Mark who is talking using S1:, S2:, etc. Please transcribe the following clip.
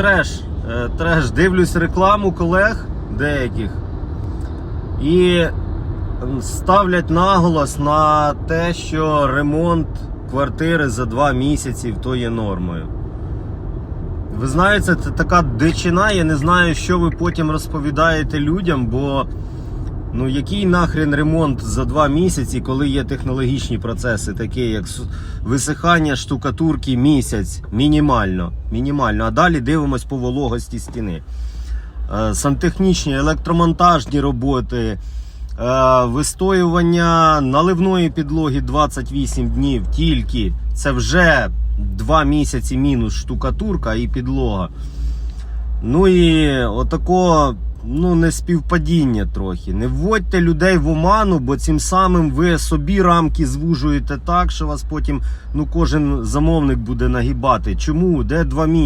S1: треш. Е, Треш. Дивлюсь рекламу колег деяких і ставлять наголос на те, що ремонт квартири за два місяці то є нормою. Ви знаєте, це така дичина, я не знаю, що ви потім розповідаєте людям, бо ну який нахрен ремонт за два місяці, коли є технологічні процеси, такі як висихання штукатурки місяць, мінімально. мінімально. А далі дивимось по вологості стіни. Е, Сантехнічні, електромонтажні роботи, е, вистоювання наливної підлоги 28 днів тільки. Це вже 2 місяці мінус штукатурка і підлога. Ну і отако ну, не співпадіння трохи. Не вводьте людей в оману, бо цим самим ви собі рамки звужуєте так, що вас потім ну, кожен замовник буде нагибати. Чому? Де два місяці?